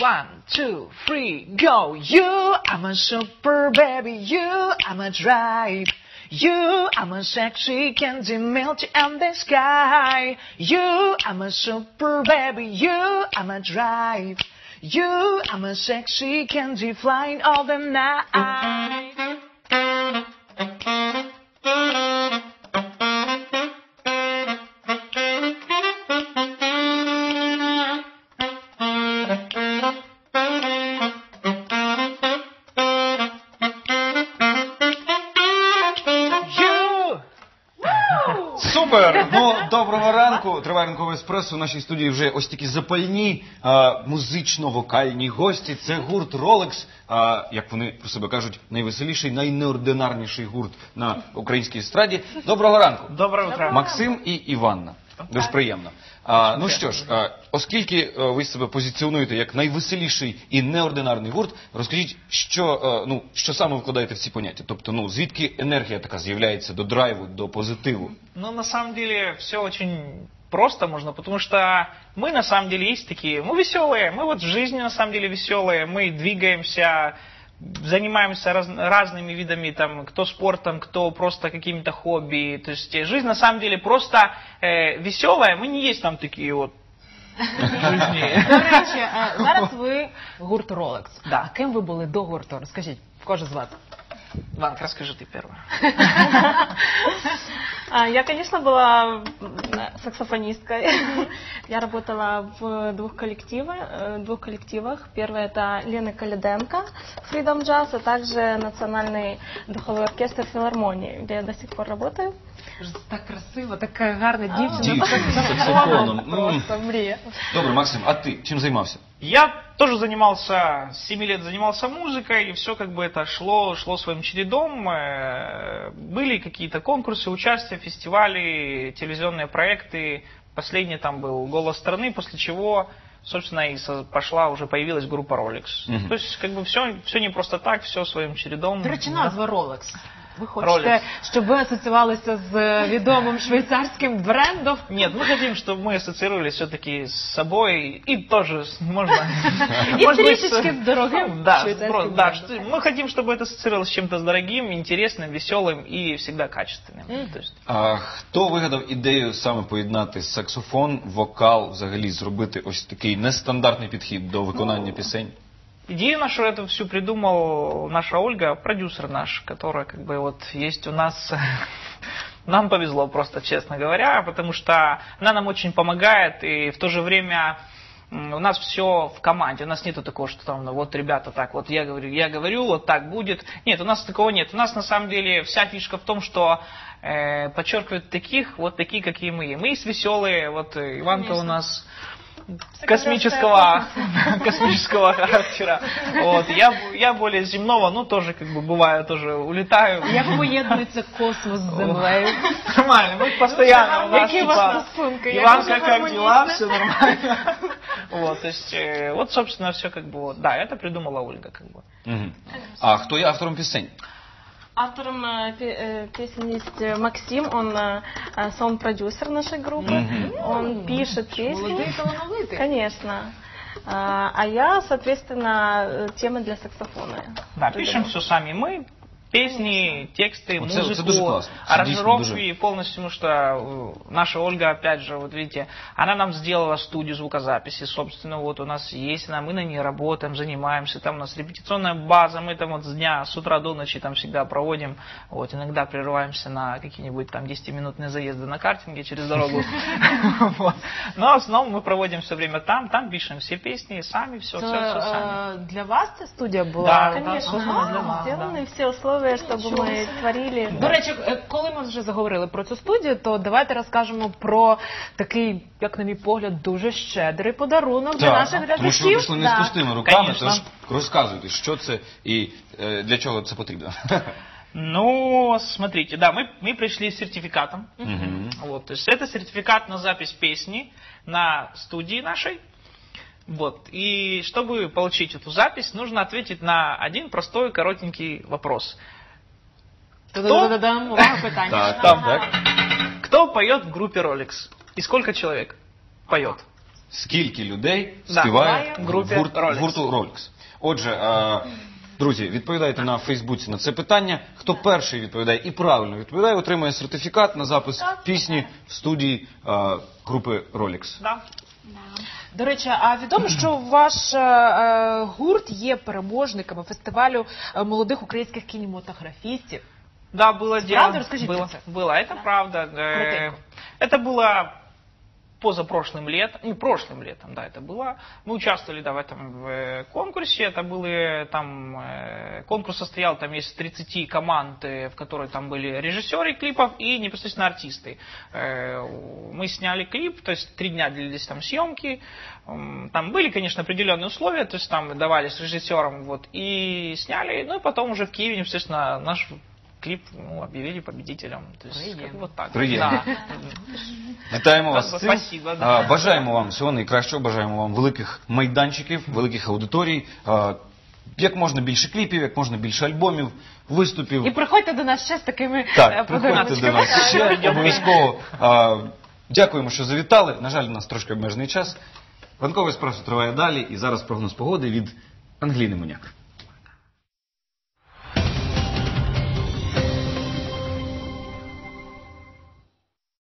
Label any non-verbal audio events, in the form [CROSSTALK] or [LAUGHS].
One, two, three, go. You, I'm a super baby. You, I'm a drive. You, I'm a sexy candy melting in the sky. You, I'm a super baby. You, I'm a drive. You, I'm a sexy candy flying all the night. Супер! Ну, доброго ранку. Триває ранкове еспресо. У нашій студії вже ось такі запальні а, музично-вокальні гості. Це гурт Rolex. А, як вони про себе кажуть, найвеселіший, найнеординарніший гурт на українській естраді. Доброго ранку. Доброе утро. Максим і Іванна. Дуже приємно. А, ну що ж, а, оскільки а, ви себе позиціонуєте як найвеселіший і неординарний гурт, розкажіть, що, а, ну, що саме вкладаєте в ці поняття? Тобто, ну, звідки енергія така з'являється до драйву, до позитиву? Ну, на самом деле, все очень просто можно, потому что мы, на самом деле, есть такие, мы веселые, мы вот в жизни, на самом деле, веселые, мы двигаемся, занимаемся раз- разными видами, там, кто спортом, кто просто какими-то хобби. То есть э, жизнь, на самом деле, просто э, веселая, мы не есть там такие вот в жизни. До речі, е, зараз ви гурт Rolex. Да. А ким ви були до гурту? Розкажіть, кого звати? Ванка, расскажи ты первая. [LAUGHS] А, Я, конечно, была м, саксофонисткой. [LAUGHS] Я работала в двух коллективах. э, двух коллективах. Первый это Лена Калиденко, Freedom Jazz, а также Национальный духовой оркестр филармонии, где я до сих пор работаю. Так красиво, така гарна дівчина. Дівчина з [LAUGHS] саксофоном. М. Просто мрія. Добре, Максим, а ти чим займався? Я тоже занимался, с 7 лет занимался музыкой, и все как бы это шло, шло своим чередом. Э, Были какие-то конкурсы, участия, фестивали, телевизионные проекты. Последний там был «Голос страны», после чего, собственно, и со- пошла, уже появилась группа Rolex. Мгм. То есть, как бы все, все не просто так, все своим чередом. До Да. назва Rolex. Ви хочете, Rolex. щоб ви асоціювалися з відомим швейцарським брендом? Нет, мы хотим, чтобы мы ассоциировались все-таки с собой и тоже с- можно... [LAUGHS] И может быть, трішечки с- с дорогим Да, швейцарским про- да, брендом. что- мы хотим, чтобы это ассоциировалось с чем-то с дорогим, интересным, веселым и всегда качественным. Мгм. То есть, А хто вигадав ідею саме поєднати саксофон, вокал, взагалі зробити ось такий нестандартний підхід до виконання пісень? Идею нашу эту всю придумал наша Ольга, продюсер наш, которая как бы вот есть у нас... [LAUGHS] Нам повезло просто, честно говоря, потому что она нам очень помогает, и в то же время у нас все в команде. У нас нету такого, что там, ну, вот ребята так, вот я говорю, я говорю, вот так будет. Нет, у нас такого нет. У нас на самом деле вся фишка в том, что э, подчеркивают таких, вот такие, какие мы. Мы есть веселые, вот э, Иванка у Конечно. нас космического, [LAUGHS] космического характера. Вот. Я, б- я более земного, ну тоже как бы бываю, тоже улетаю. Як поєднується космос з землею? [LAUGHS] Нормально, мы постоянно у нас Які у вас типа, стосунки? Як Иванка, дуже как дела? гармонійно. Все нормально. [LAUGHS] Вот, то есть, э, вот, собственно, все как бы, вот. да, это придумала Ольга, как бы. Мгм. А хто є автором пісень? Автором э, э, песен есть э, Максим, он сон-продюсер нашей группы. Мгм. Он пишет песни. талановитий. Конечно. А а я, соответственно, темы для саксофона. Да, пишем все сами мы. Песни, тексты, Вот это- это музыку, дуже классно. Це аранжировки дійсно дуже. полностью, потому что э, наша Ольга, опять же, вот видите, она нам сделала студию звукозаписи, собственно, вот у нас есть она, мы на ней работаем, занимаемся, там у нас репетиционная база, мы там вот с дня, с утра до ночи там всегда проводим, вот, иногда прерываемся на какие-нибудь там 10-минутные заезды на картинге через дорогу, [LAUGHS] Вот. но в основном мы проводим все время там, там пишем все песни, сами, все, Це все, все сами. е, для вас ця студія була? Да, Конечно, для нас, сделаны все условия, чтобы мы творили. До речі, е, коли ми вже заговорили про цю студію, то давайте розкажемо про такий, як на мій погляд, дуже щедрий подарунок для наших глядачів. тому що ви прийшли не з Да. пустими руками, Конечно. тож розказуйте, що це і е, для чого це потрібно. Ну, смотрите, да, мы, мы пришли с сертификатом. Мгм. Вот, то есть это сертификат на запись песни на студии нашей. Вот. И чтобы получить эту запись, нужно ответить на один простой коротенький вопрос. Та-да-да-дам, увага, питання. Так, Там. так. Кто поет [LAUGHS] в группе Rolex? И сколько человек поет? скільки людей Да, співає в групі гурт, Rolex. гурту Rolex. Отже, е, друзі, відповідайте на Фейсбуці на це питання. Хто перший відповідає і правильно відповідає, отримує сертифікат на запис пісні в студії е, групи Rolex. Да. До речі, а відомо, що ваш е, е, гурт є переможниками фестивалю е, молодих українських кінематографістів. Да, было дело. Правда? Расскажите было, это. было, это правда. Э, Коротенько. Это было позапрошлым летом, ну, прошлым летом, да, это было. Мы участвовали, да, в этом э, конкурсе. Это были там, э, конкурс состоял там из 30 команд, э, в которой там были режиссеры клипов и непосредственно артисты. Э, Мы сняли клип, то есть три дня длились там съемки. Там были, конечно, определенные условия, то есть там давали с режиссером, вот, и сняли. Ну и потом уже в Киеве, естественно, наш клип ну, объявили победителем. То есть, Приятно. как бы вот так. Приятно. Да. [LAUGHS] Вітаємо вас з цим. Спасибо, да. А, Бажаємо вам всього найкращого, бажаємо вам великих майданчиків, великих аудиторій, а, як можна більше кліпів, як можна більше альбомів, виступів. І приходьте до нас ще з такими е, Так, приходьте подарунками. до нас [LAUGHS] ще обов'язково. А, Дякуємо, що завітали. На жаль, у нас трошки обмежений час. Ранковий еспресо триває далі, і зараз прогноз погоди від Англіни Моняк.